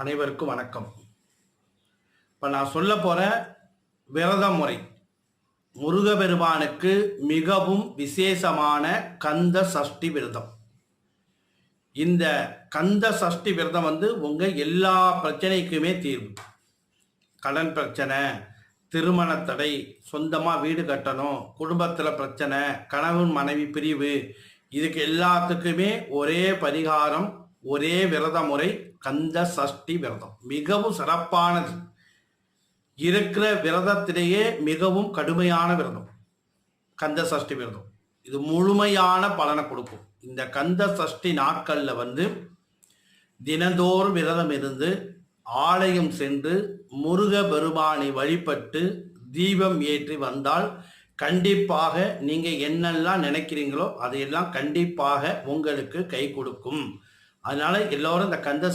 அனைவருக்கும் வணக்கம். இப்போ நான் சொல்ல போகிற விரத முறை. முருகபெருமானுக்கு மிகவும் விசேஷமான கந்த சஷ்டி விரதம். இந்த கந்த சஷ்டி விரதம் வந்து உங்கள் எல்லா பிரச்சனைக்குமே தீர்வு. கடன் பிரச்சனை திருமண தடை சொந்தமாக வீடு கட்டணும் குடும்பத்தில் பிரச்சனை கணவன் மனைவி பிரிவு இதுக்கு எல்லாத்துக்குமே ஒரே பரிகாரம் ஒரே விரத முறை கந்த சஷ்டி விரதம். மிகவும் சிறப்பானது. இருக்கிற விரதத்திலேயே மிகவும் கடுமையான விரதம். கந்த சஷ்டி விரதம். இது முழுமையான பலனை கொடுக்கும். இந்த கந்த சஷ்டி நாட்களில் வந்து தினந்தோறும் விரதம் இருந்து ஆலயம் சென்று முருக பெருமானை வழிபட்டு தீபம் ஏற்றி வந்தால் கண்டிப்பாக நீங்கள் என்னெல்லாம் நினைக்கிறீங்களோ அதையெல்லாம் கண்டிப்பாக உங்களுக்கு கை கொடுக்கும். அதனால எல்லோரும் இந்த கந்த